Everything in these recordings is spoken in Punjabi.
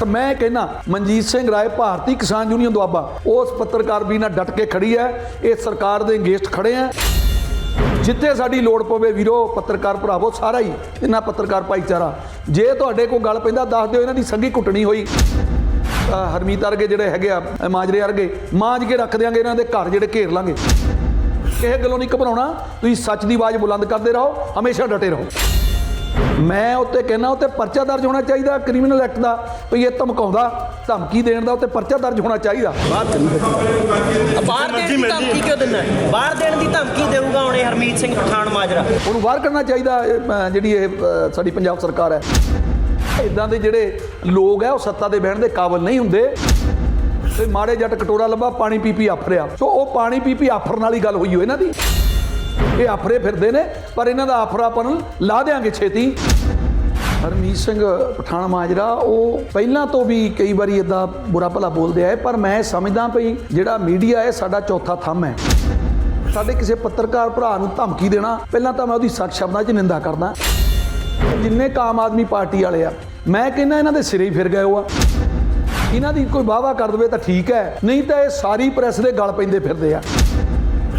ਤਾਂ ਮੈਂ ਕਹਿੰਦਾ, ਮਨਜੀਤ ਸਿੰਘ ਰਾਏ ਭਾਰਤੀ ਕਿਸਾਨ ਯੂਨੀਅਨ ਦੁਆਬਾ, ਉਸ ਪੱਤਰਕਾਰ ਵੀ ਨਾਲ ਡਟ ਕੇ ਖੜੀ ਹੈ, ਇਹ ਸਰਕਾਰ ਦੇ ਅਗੇਂਸਟ ਖੜੇ ਆ ਜਿੱਥੇ ਸਾਡੀ ਲੋੜ ਪਵੇ ਵੀਰੋ, ਪੱਤਰਕਾਰ ਭਰਾਵੋ, ਸਾਰਾ ਹੀ ਇਹਨਾਂ ਪੱਤਰਕਾਰ ਭਾਈਚਾਰਾ। ਜੇ ਤੁਹਾਡੇ ਕੋਲ ਗੱਲ ਪੈਂਦਾ, ਦੱਸ ਦਿਓ, ਇਹਨਾਂ ਦੀ ਸੰਗੀ ਕੁੱਟਣੀ ਹੋਈ। ਹਰਮੀਤ ਵਰਗੇ ਜਿਹੜੇ ਹੈਗੇ ਆ ਮਾਜਰੇ ਵਰਗੇ, ਮਾਂਜ ਕੇ ਰੱਖ ਦਿਆਂਗੇ ਇਹਨਾਂ ਦੇ ਘਰ ਜਿਹੜੇ ਘੇਰ ਲਾਂਗੇ। ਇਹ ਗੱਲੋਂ ਨਹੀਂ ਘਬਰਾਉਣਾ, ਤੁਸੀਂ ਸੱਚ ਦੀ ਆਵਾਜ਼ ਬੁਲੰਦ ਕਰਦੇ ਰਹੋ, ਹਮੇਸ਼ਾ ਡਟੇ ਰਹੋ। ਮੈਂ ਉੱਤੇ ਕਹਿੰਦਾ ਉੱਤੇ ਪਰਚਾ ਦਰਜ ਹੋਣਾ ਚਾਹੀਦਾ ਕ੍ਰਿਮੀਨਲ ਐਕਟ ਦਾ ਵੀ ਇਹ ਧਮਕਾਉਂਦਾ ਧਮਕੀ ਦੇਣ ਦਾ ਉੱਤੇ ਪਰਚਾ ਦਰਜ ਹੋਣਾ ਚਾਹੀਦਾ। ਬਾਹਰ ਦੇਣ ਦੀ ਧਮਕੀ ਕਿਉਂ ਦਿੰਦਾ? ਬਾਹਰ ਦੇਣ ਦੀ ਧਮਕੀ ਦੇਊਗਾ ਹੁਣ ਹਰਮੀਤ ਸਿੰਘ ਪਠਾਨ ਮਾਜਰਾ। ਉਹਨੂੰ ਬਾਹਰ ਕਰਨਾ ਚਾਹੀਦਾ ਜਿਹੜੀ ਇਹ ਸਾਡੀ ਪੰਜਾਬ ਸਰਕਾਰ ਹੈ। ਇਦਾਂ ਦੇ ਜਿਹੜੇ ਲੋਕ ਹੈ ਉਹ ਸੱਤਾ ਦੇ ਬਹਿਣ ਦੇ ਕਾਬਿਲ ਨਹੀਂ ਹੁੰਦੇ। ਤੇ ਮਾੜੇ ਜੱਟ ਕਟੋਰਾ ਲੱਭਾ ਪਾਣੀ ਪੀ ਪੀ ਆਫਰਿਆ। ਸੋ ਉਹ ਪਾਣੀ ਪੀ ਪੀ ਆਫਰਨ ਵਾਲੀ ਗੱਲ ਹੋਈ ਹੋ ਇਹਨਾਂ ਦੀ। ਇਹ ਆਫਰੇ ਫਿਰਦੇ ਨੇ, ਪਰ ਇਹਨਾਂ ਦਾ ਆਫਰਾਪਨ ਲਾ ਦੇਾਂਗੇ ਛੇਤੀ। ਹਰਮੀਤ ਸਿੰਘ ਪਠਾਨ ਮਾਜਰਾ, ਉਹ ਪਹਿਲਾਂ ਤੋਂ ਵੀ ਕਈ ਵਾਰੀ ਇਦਾਂ ਬੁਰਾ ਭਲਾ ਬੋਲਦੇ ਆਏ, ਪਰ ਮੈਂ ਸਮਝਦਾ ਭਈ ਜਿਹੜਾ ਮੀਡੀਆ ਹੈ, ਸਾਡਾ ਚੌਥਾ ਥੰਮ ਹੈ। ਸਾਡੇ ਕਿਸੇ ਪੱਤਰਕਾਰ ਭਰਾ ਨੂੰ ਧਮਕੀ ਦੇਣਾ, ਪਹਿਲਾਂ ਤਾਂ ਮੈਂ ਉਹਦੀ ਸੱਚ ਸ਼ਬਦਾਂ 'ਚ ਨਿੰਦਾ ਕਰਦਾ। ਜਿੰਨੇ ਕਾਮ ਆਦਮੀ ਪਾਰਟੀ ਵਾਲੇ ਆ, ਮੈਂ ਕਹਿੰਦਾ ਇਹਨਾਂ ਦੇ ਸਿਰੇ ਹੀ ਫਿਰ ਗਏ ਉਹ ਆ। ਇਹਨਾਂ ਦੀ ਕੋਈ ਵਾਅਵਾ ਕਰ ਦਵੇ ਤਾਂ ਠੀਕ ਹੈ, ਨਹੀਂ ਤਾਂ ਇਹ ਸਾਰੀ ਪ੍ਰੈਸ ਦੇ ਗਲ ਪੈਂਦੇ ਫਿਰਦੇ ਆ।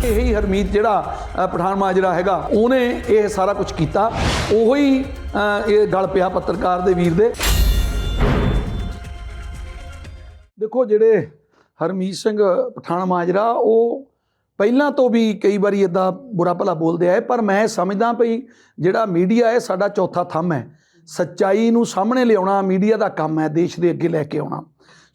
ਇਹੀ ਹਰਮੀਤ ਜਿਹੜਾ ਅ, ਪਠਾਨ ਮਾਜਰਾ ਹੈਗਾ ਉਹਨੇ ਇਹ ਸਾਰਾ ਕੁਝ ਕੀਤਾ। ਉਹੋ ਹੀ ਇਹ ਗਲ ਪਿਆ ਪੱਤਰਕਾਰ ਦੇ ਵੀਰ ਦੇ। ਦੇਖੋ ਜਿਹੜੇ ਹਰਮੀਤ ਸਿੰਘ ਪਠਾਨ ਮਾਜਰਾ ਉਹ ਪਹਿਲਾਂ ਤੋਂ ਵੀ ਕਈ ਵਾਰੀ ਇਦਾਂ ਬੁਰਾ ਭਲਾ ਬੋਲਦੇ ਆਏ ਪਰ ਮੈਂ ਸਮਝਦਾ ਭਈ ਜਿਹੜਾ ਮੀਡੀਆ ਹੈ ਸਾਡਾ ਚੌਥਾ ਥੰਮ ਹੈ। ਸੱਚਾਈ ਨੂੰ ਸਾਹਮਣੇ ਲਿਆਉਣਾ ਮੀਡੀਆ ਦਾ ਕੰਮ ਹੈ ਦੇਸ਼ ਦੇ ਅੱਗੇ ਲੈ ਕੇ ਆਉਣਾ।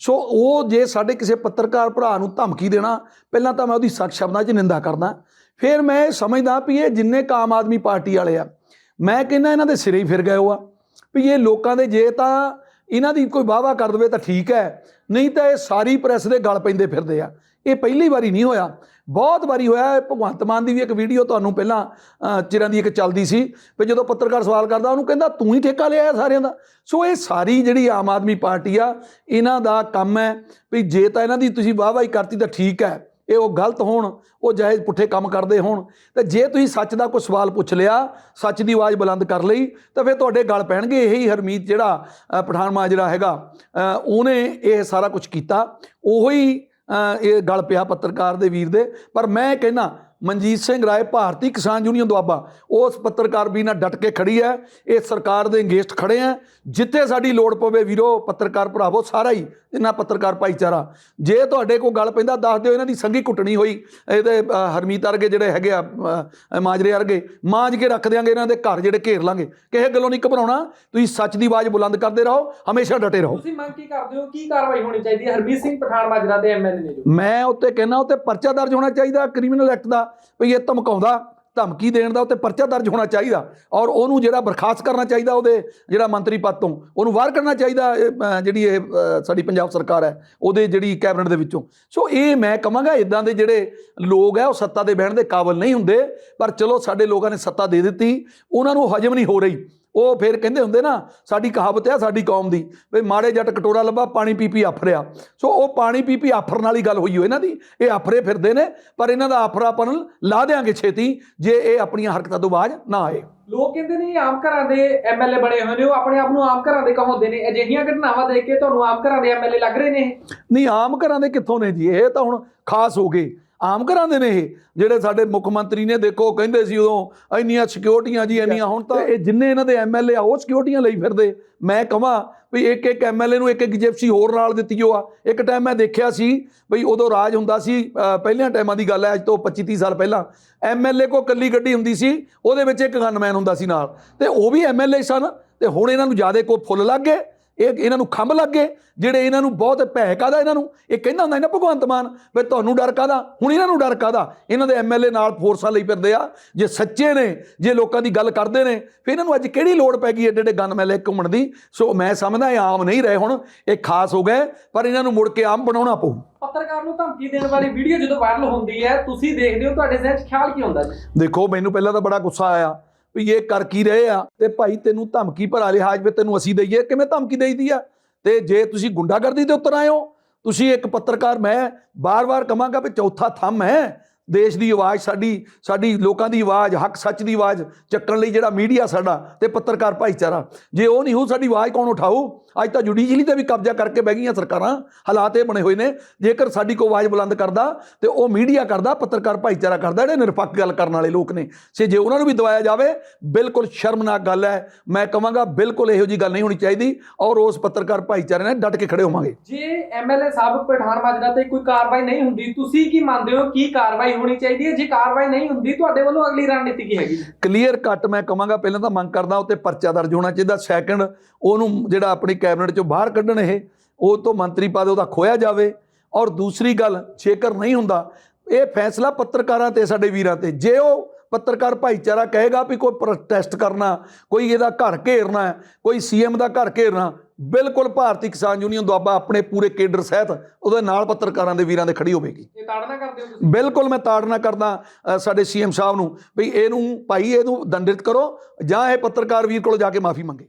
ਸੋ ਉਹ ਜੇ ਸਾਡੇ ਕਿਸੇ ਪੱਤਰਕਾਰ ਭਰਾ ਨੂੰ ਧਮਕੀ ਦੇਣਾ, ਪਹਿਲਾਂ ਤਾਂ ਮੈਂ ਉਹਦੀ ਸਖਤ ਸ਼ਬਦਾਂ 'ਚ ਨਿੰਦਾ ਕਰਦਾ। ਫਿਰ ਮੈਂ ਇਹ ਸਮਝਦਾ ਵੀ ਇਹ ਜਿੰਨੇ ਕਾਮ ਆਦਮੀ ਪਾਰਟੀ ਵਾਲੇ ਆ, ਮੈਂ ਕਹਿੰਦਾ ਇਹਨਾਂ ਦੇ ਸਿਰੇ ਹੀ ਫਿਰ ਗਏ ਹੋ ਆ। ਵੀ ਇਹ ਲੋਕਾਂ ਦੇ ਜੇ ਤਾਂ ਇਹਨਾਂ ਦੀ ਕੋਈ ਵਾਅਵਾ ਕਰ ਦਵੇ ਤਾਂ ਠੀਕ ਹੈ, ਨਹੀਂ ਤਾਂ ਇਹ ਸਾਰੀ ਪ੍ਰੈਸ ਦੇ ਗਲ ਪੈਂਦੇ ਫਿਰਦੇ ਆ। ਇਹ ਪਹਿਲੀ ਵਾਰੀ ਨਹੀਂ ਹੋਇਆ। ਬਹੁਤ ਵਾਰੀ ਹੋਇਆ ਭਗਵੰਤ ਮਾਨ ਦੀ ਵੀ ਇੱਕ ਵੀਡੀਓ ਤੁਹਾਨੂੰ ਪਹਿਲਾਂ ਚਿਰਾਂ ਦੀ ਇੱਕ ਚੱਲਦੀ ਸੀ ਵੀ ਜਦੋਂ ਪੱਤਰਕਾਰ ਸਵਾਲ ਕਰਦਾ ਉਹਨੂੰ ਕਹਿੰਦਾ ਤੂੰ ਹੀ ਠੇਕਾ ਲਿਆ ਸਾਰਿਆਂ ਦਾ। ਸੋ ਇਹ ਸਾਰੀ ਜਿਹੜੀ ਆਮ ਆਦਮੀ ਪਾਰਟੀ ਆ ਇਹਨਾਂ ਦਾ ਕੰਮ ਹੈ ਵੀ ਜੇ ਤਾਂ ਇਹਨਾਂ ਦੀ ਤੁਸੀਂ ਵਾਹਵਾਈ ਕਰਤੀ ਤਾਂ ਠੀਕ ਹੈ। ਇਹ ਉਹ ਗਲਤ ਹੋਣ ਉਹ ਜਾਇਜ਼ ਪੁੱਠੇ ਕੰਮ ਕਰਦੇ ਹੋਣ। ਤੇ ਜੇ ਤੁਸੀਂ ਸੱਚ ਦਾ ਕੋਈ ਸਵਾਲ ਪੁੱਛ ਲਿਆ ਸੱਚ ਦੀ ਆਵਾਜ਼ ਬੁਲੰਦ ਕਰ ਲਈ ਤਾਂ ਫਿਰ ਤੁਹਾਡੇ ਗਲ ਪੈਣਗੇ। ਇਹੀ ਹਰਮੀਤ ਜਿਹੜਾ ਅ, ਪਠਾਨ ਮਾਜਰਾ ਹੈਗਾ ਉਹਨੇ ਇਹ ਸਾਰਾ ਕੁਝ ਕੀਤਾ। ਉਹੀ ਇਹ ਗਲ ਪਿਆ ਪੱਤਰਕਾਰ ਦੇ ਵੀਰ ਦੇ ਪਰ ਮੈਂ ਕਹਿੰਦਾ ਮਨਜੀਤ ਸਿੰਘ ਰਾਏ ਭਾਰਤੀ ਕਿਸਾਨ ਯੂਨੀਅਨ ਦੁਆਬਾ ਉਸ ਪੱਤਰਕਾਰ ਵੀ ਨਾਲ ਡਟ ਕੇ ਖੜੀ ਹੈ। ਇਹ ਸਰਕਾਰ ਦੇ ਅਗੇਂਸਟ ਖੜੇ ਆ ਜਿੱਥੇ ਸਾਡੀ ਲੋੜ ਪਵੇ ਵੀਰੋ ਪੱਤਰਕਾਰ ਭਰਾਵੋ ਸਾਰਾ ਹੀ ਇਹਨਾਂ ਪੱਤਰਕਾਰ ਭਾਈਚਾਰਾ। ਜੇ ਤੁਹਾਡੇ ਕੋਲ ਗੱਲ ਪੈਂਦਾ ਦੱਸ ਦਿਓ ਇਹਨਾਂ ਦੀ ਸੰਗੀ ਕੁੱਟਣੀ ਹੋਈ। ਇਹਦੇ ਹਰਮੀਤ ਵਰਗੇ ਜਿਹੜੇ ਹੈਗੇ ਆ ਮਾਜਰੇ ਵਰਗੇ ਮਾਂਜ ਕੇ ਰੱਖ ਦਿਆਂਗੇ ਇਹਨਾਂ ਦੇ ਘਰ ਜਿਹੜੇ ਘੇਰ ਲਾਂਗੇ। ਕਿਸੇ ਗੱਲੋਂ ਨਹੀਂ ਘਬਰਾਉਣਾ। ਤੁਸੀਂ ਸੱਚ ਦੀ ਆਵਾਜ਼ ਬੁਲੰਦ ਕਰਦੇ ਰਹੋ ਹਮੇਸ਼ਾ ਡਟੇ ਰਹੋ। ਤੁਸੀਂ ਮੰਗ ਕੀ ਕਰਦੇ ਹੋ? ਕੀ ਕਾਰਵਾਈ ਹੋਣੀ ਚਾਹੀਦੀ ਹੈ? ਹਰਮੀਤ ਸਿੰਘ ਪਠਾਨ ਮਾਜਰਾ ਦੇ ਐਮਐਲਏ ਨੇ ਜੋ। ਮੈਂ ਉੱਤੇ ਕਹਿੰਦਾ ਉੱਤੇ ਪਰਚਾ ਦਰਜ ਹੋਣਾ ਚਾਹੀਦਾ ਕ੍ਰਿਮੀਨਲ ਐਕਟ ਦਾ। ਵੀ ਇਹ ਧਮਕਾਉਂਦਾ ਧਮਕੀ ਦੇਣ ਦਾ ਉੱਤੇ ਪਰਚਾ ਦਰਜ ਹੋਣਾ ਚਾਹੀਦਾ ਔਰ ਉਹਨੂੰ ਜਿਹੜਾ ਬਰਖਾਸਤ ਕਰਨਾ ਚਾਹੀਦਾ ਉਹਦੇ ਜਿਹੜਾ ਮੰਤਰੀ ਪਦ ਤੋਂ ਉਹਨੂੰ ਬਾਹਰ ਕੱਢਣਾ ਚਾਹੀਦਾ ਇਹ, ਜਿਹੜੀ ਇਹ ਸਾਡੀ ਪੰਜਾਬ ਸਰਕਾਰ ਹੈ ਉਹਦੇ ਜਿਹੜੀ ਕੈਬਨਿਟ ਦੇ ਵਿੱਚੋਂ। ਸੋ ਇਹ ਮੈਂ ਕਹਾਂਗਾ ਇਦਾਂ ਦੇ ਜਿਹੜੇ ਲੋਕ ਹੈ ਉਹ ਸੱਤਾ ਦੇ ਬਹਿਣ ਦੇ ਕਾਬਿਲ ਨਹੀਂ ਹੁੰਦੇ ਪਰ ਚਲੋ ਸਾਡੇ ਲੋਕਾਂ ਨੇ ਸੱਤਾ ਦੇ ਦਿੱਤੀ ਉਹਨਾਂ ਨੂੰ ਹਜਮ ਨਹੀਂ ਹੋ ਰਹੀ। ਉਹ ਫਿਰ ਕਹਿੰਦੇ ਹੁੰਦੇ ਨਾ ਸਾਡੀ ਕਹਾਵਤ ਹੈ ਸਾਡੀ ਕੌਮ ਦੀ। ਵੀ ਮਾੜੇ ਜੱਟ ਕਟੋਰਾ ਲੱਭਾ ਪਾਣੀ ਪੀ ਪੀ ਆਫਰਿਆ। ਸੋ ਉਹ ਪਾਣੀ ਪੀ ਪੀ ਆਫਰਨ ਵਾਲੀ ਗੱਲ ਹੋਈ ਹੋ ਇਹਨਾਂ ਦੀ। ਇਹ ਆਫਰੇ ਫਿਰਦੇ ਨੇ ਪਰ ਇਹਨਾਂ ਦਾ ਆਫਰਾਪਨ ਲਾ ਦੇਾਂਗੇ ਛੇਤੀ ਜੇ ਇਹ ਆਪਣੀਆਂ ਹਰਕਤਾਂ ਤੋਂ ਬਾਅਦ ਨਾ ਆਏ। ਲੋਕ ਕਹਿੰਦੇ ਨੇ ਆਮ ਘਰਾਂ ਦੇ ਐਮਐਲਏ ਬਣੇ ਹੋਏ ਨੇ ਉਹ ਆਪਣੇ ਆਪ ਨੂੰ ਆਮ ਘਰਾਂ ਦੇ ਕਹਾਉਂਦੇ ਨੇ। ਅਜਿਹੀਆਂ ਘਟਨਾਵਾਂ ਦੇਖ ਕੇ ਤੁਹਾਨੂੰ ਆਮ ਘਰਾਂ ਦੇ ਐਮਐਲਏ ਲੱਗ ਰਹੇ ਨੇ ਨਹੀਂ ਆਮ ਘਰਾਂ ਦੇ ਕਿੱਥੋਂ ਨੇ ਜੀ? ਇਹ ਤਾਂ ਹੁਣ ਖਾਸ ਹੋ ਗਏ। ਆਮ ਘਰਾਂ ਦੇ ਨੇ ਇਹ ਜਿਹੜੇ ਸਾਡੇ ਮੁੱਖ ਮੰਤਰੀ ਨੇ ਦੇਖੋ ਕਹਿੰਦੇ ਸੀ ਉਦੋਂ ਇੰਨੀਆਂ ਸਿਕਿਉਰਟੀਆਂ ਜੀ ਇੰਨੀਆਂ ਹੁਣ ਤਾਂ ਇਹ ਜਿੰਨੇ ਇਹਨਾਂ ਦੇ ਐਮਐਲਏ ਆ ਉਹ ਸਿਕਿਉਰਟੀਆਂ ਲਈ ਫਿਰਦੇ। ਮੈਂ ਕਹਾਂ ਵੀ ਇੱਕ ਇੱਕ ਐਮਐਲਏ ਨੂੰ ਇੱਕ ਇੱਕ ਜਿਪਸੀ ਹੋਰ ਨਾਲ ਦਿੱਤੀ ਓ ਆ ਇੱਕ ਟਾਈਮ ਮੈਂ ਦੇਖਿਆ ਸੀ ਬਈ ਉਦੋਂ ਰਾਜ ਹੁੰਦਾ ਸੀ ਅ, ਪਹਿਲਿਆਂ ਟਾਈਮਾਂ ਦੀ ਗੱਲ ਹੈ ਅੱਜ ਤੋਂ 25 30 ਸਾਲ ਪਹਿਲਾਂ ਐਮਐਲਏ ਕੋ ਕੱਲੀ ਗੱਡੀ ਹੁੰਦੀ ਸੀ ਉਹਦੇ ਵਿੱਚ ਇੱਕ ਗਨਮੈਨ ਹੁੰਦਾ ਸੀ ਨਾਲ। ਤੇ ਉਹ ਵੀ ਐਮਐਲਏ ਸਨ ਤੇ ਹੁਣ ਇਹਨਾਂ ਨੂੰ ਜ਼ਿਆਦਾ ਕੋ ਫੁੱਲ ਲੱਗ ਗਏ। ਇਹ ਇਹਨਾਂ ਨੂੰ ਖੰਭ ਲੱਗ ਗਏ ਜਿਹੜੇ ਇਹਨਾਂ ਨੂੰ ਬਹੁਤ ਭੈ ਕਾਦਾ ਇਹਨਾਂ ਨੂੰ? ਇਹ ਕਹਿੰਦਾ ਹੁੰਦਾ ਸੀ ਨਾ ਭਗਵੰਤ ਮਾਨ ਵੀ ਤੁਹਾਨੂੰ ਡਰ ਕਾਦਾ ਹੁਣ ਇਹਨਾਂ ਨੂੰ ਡਰ ਕਾਦਾ ਇਹਨਾਂ ਦੇ ਐਮਐਲਏ ਨਾਲ ਫੋਰਸਾਂ ਲਈ ਫਿਰਦੇ ਆ ਜੇ ਸੱਚੇ ਨੇ ਜੇ ਲੋਕਾਂ ਦੀ ਗੱਲ ਕਰਦੇ ਨੇ ਫਿਰ ਇਹਨਾਂ ਨੂੰ ਅੱਜ ਕਿਹੜੀ ਲੋੜ ਪੈ ਗਈ ਏਡੇ ਏਡੇ ਗਨ ਮੈਲੇ ਘੁੰਮਣ ਦੀ? ਸੋ ਮੈਂ ਸਮਝਦਾ ਇਹ ਆਮ ਨਹੀਂ ਰਹੇ ਹੁਣ ਇਹ ਖਾਸ ਹੋ ਗਏ ਪਰ ਇਹਨਾਂ ਨੂੰ ਮੁੜ ਕੇ ਆਮ ਬਣਾਉਣਾ ਪਊ। ਪੱਤਰਕਾਰ ਨੂੰ ਧਮਕੀ ਦੇਣ ਵਾਲੀ ਵੀਡੀਓ ਜਦੋਂ ਵਾਇਰਲ ਹੁੰਦੀ ਹੈ ਤੁਸੀਂ ਦੇਖਦੇ ਹੋ ਤੁਹਾਡੇ ਜ਼ਿਹਨ 'ਚ ਖਿਆਲ ਕੀ ਹੁੰਦਾ ਜੀ? ਦੇਖੋ ਮੈਨੂੰ ਪਹਿਲਾਂ ਤਾਂ ਬੜਾ ਗੁੱਸਾ ਆਇਆ। ਵੀ ਇਹ ਕਰ ਕੀ ਰਹੇ ਆ? ਤੇ ਭਾਈ ਤੈਨੂੰ ਧਮਕੀ ਭਰਾ ਲਿਹਾਜ਼ ਵਿੱਚ ਤੈਨੂੰ ਅਸੀਂ ਦਈਏ, ਕਿਵੇਂ ਧਮਕੀ ਦੇਈਦੀ ਆ? ਤੇ ਜੇ ਤੁਸੀਂ ਗੁੰਡਾਗਰਦੀ ਦੇ ਉੱਤਰ ਆਏ ਹੋ, ਤੁਸੀਂ ਇੱਕ ਪੱਤਰਕਾਰ ਮੈਂ ਬਾਰ-ਬਾਰ ਕਹਾਂਗਾ ਵੀ ਚੌਥਾ ਥੰਮ ਹੈ। ਦੇਸ਼ ਦੀ ਆਵਾਜ਼, ਸਾਡੀ ਸਾਡੀ ਲੋਕਾਂ ਦੀ ਆਵਾਜ਼, ਹੱਕ ਸੱਚ ਦੀ ਆਵਾਜ਼ ਚੱਕਣ ਲਈ ਜਿਹੜਾ ਮੀਡੀਆ ਸਾਡਾ ਤੇ ਪੱਤਰਕਾਰ ਭਾਈਚਾਰਾ। ਜੇ ਉਹ ਨਹੀਂ ਹੋ ਸਾਡੀ ਆਵਾਜ਼ ਕੌਣ ਉਠਾਊ? ਅੱਜ ਤਾਂ ਜੁਡੀਸ਼ਰੀ ਤੇ ਵੀ ਕਬਜ਼ਾ ਕਰਕੇ ਬਹਿ ਗਈਆਂ ਸਰਕਾਰਾਂ, ਹਾਲਾਤ ਇਹ ਬਣੇ ਹੋਏ ਨੇ। ਜੇਕਰ ਸਾਡੀ ਕੋਈ ਆਵਾਜ਼ ਬੁਲੰਦ ਕਰਦਾ ਤੇ ਉਹ ਮੀਡੀਆ ਕਰਦਾ, ਪੱਤਰਕਾਰ ਭਾਈਚਾਰਾ ਕਰਦਾ, ਜਿਹੜੇ ਨਿਰਪੱਖ ਗੱਲ ਕਰਨ ਵਾਲੇ ਲੋਕ ਨੇ। ਸੇ ਜੇ ਉਹਨਾਂ ਨੂੰ ਵੀ ਦਵਾਇਆ ਜਾਵੇ, ਬਿਲਕੁਲ ਸ਼ਰਮਨਾਕ ਗੱਲ ਹੈ। ਮੈਂ ਕਹਾਂਗਾ ਬਿਲਕੁਲ ਇਹੋ ਜੀ ਗੱਲ ਨਹੀਂ ਹੋਣੀ ਚਾਹੀਦੀ ਔਰ ਉਸ ਪੱਤਰਕਾਰ ਭਾਈਚਾਰੇ ਨੇ ਡਟ ਕੇ ਖੜੇ ਹੋਵਾਂਗੇ। ਜੇ ਐਮਐਲਏ ਸਾਹਿਬ ਪਠਾਨ ਮਾਜਰਾ ਤੇ ਕੋਈ ਕਾਰਵਾਈ ਨਹੀਂ ਹੁੰਦੀ, ਤੁਸੀਂ ਕੀ ਮੰਨਦੇ ਹੋ ਕੀ ਕਾਰਵਾਈ ਹੋਣੀ ਚਾਹੀਦੀ ਹੈ। ਜੇ ਕਾਰਵਾਈ ਨਹੀਂ ਹੁੰਦੀ, ਤੁਹਾਡੇ ਵੱਲੋਂ ਅਗਲੀ ਰਣਨੀਤੀ ਕੀ ਹੈਗੀ? ਕਲੀਅਰ ਕੱਟ ਮੈਂ ਕਹਾਂਗਾ ਪਹਿਲਾਂ ਤਾਂ ਮੰਗ ਕਰਦਾ, ਉੱਤੇ ਪਰਚਾ ਦਰਜ ਹੋਣਾ ਚਾਹੀਦਾ। ਸੈਕੰਡ ਉਹਨੂੰ ਜਿਹੜਾ ਆਪਣੀ ਕੈਬਨਿਟ ਚੋਂ ਬਾਹਰ ਕੱਢਣ ਇਹ, ਉਹ ਤੋਂ ਮੰਤਰੀ ਪਦ ਉਹਦਾ ਖੋਇਆ ਜਾਵੇ। ਔਰ ਦੂਸਰੀ ਗੱਲ, ਜੇਕਰ ਨਹੀਂ ਹੁੰਦਾ, ਇਹ ਫੈਸਲਾ ਪੱਤਰਕਾਰਾਂ ਤੇ, ਸਾਡੇ ਵੀਰਾਂ ਤੇ। ਜੇ ਉਹ ਪੱਤਰਕਾਰ ਭਾਈਚਾਰਾ ਕਹੇਗਾ ਵੀ ਕੋਈ ਪ੍ਰੋਟੈਸਟ ਕਰਨਾ, ਕੋਈ ਇਹਦਾ ਘਰ ਘੇਰਨਾ, ਕੋਈ ਸੀਐਮ ਦਾ ਘਰ ਘੇਰਨਾ ਬਿਲਕੁਲ ਭਾਰਤੀ ਕਿਸਾਨ ਯੂਨੀਅਨ ਦੁਆਬਾ ਆਪਣੇ ਪੂਰੇ ਕੇਡਰ ਸਹਿਤ ਉਹਦੇ ਨਾਲ ਪੱਤਰਕਾਰਾਂ ਦੇ ਵੀਰਾਂ ਦੇ ਖੜੀ ਹੋਵੇਗੀ। ਇਹ ਤਾੜਨਾ ਕਰਦੇ ਹੋ ਤੁਸੀਂ? ਬਿਲਕੁਲ ਮੈਂ ਤਾੜਨਾ ਕਰਦਾ ਸਾਡੇ ਸੀਐਮ ਸਾਹਿਬ ਨੂੰ ਵੀ ਇਹਨੂੰ ਭਾਈ ਇਹਨੂੰ ਦੰਡਿਤ ਕਰੋ ਜਾਂ ਇਹ ਪੱਤਰਕਾਰ ਵੀਰ ਕੋਲ ਜਾ ਕੇ ਮਾਫੀ ਮੰਗੇ।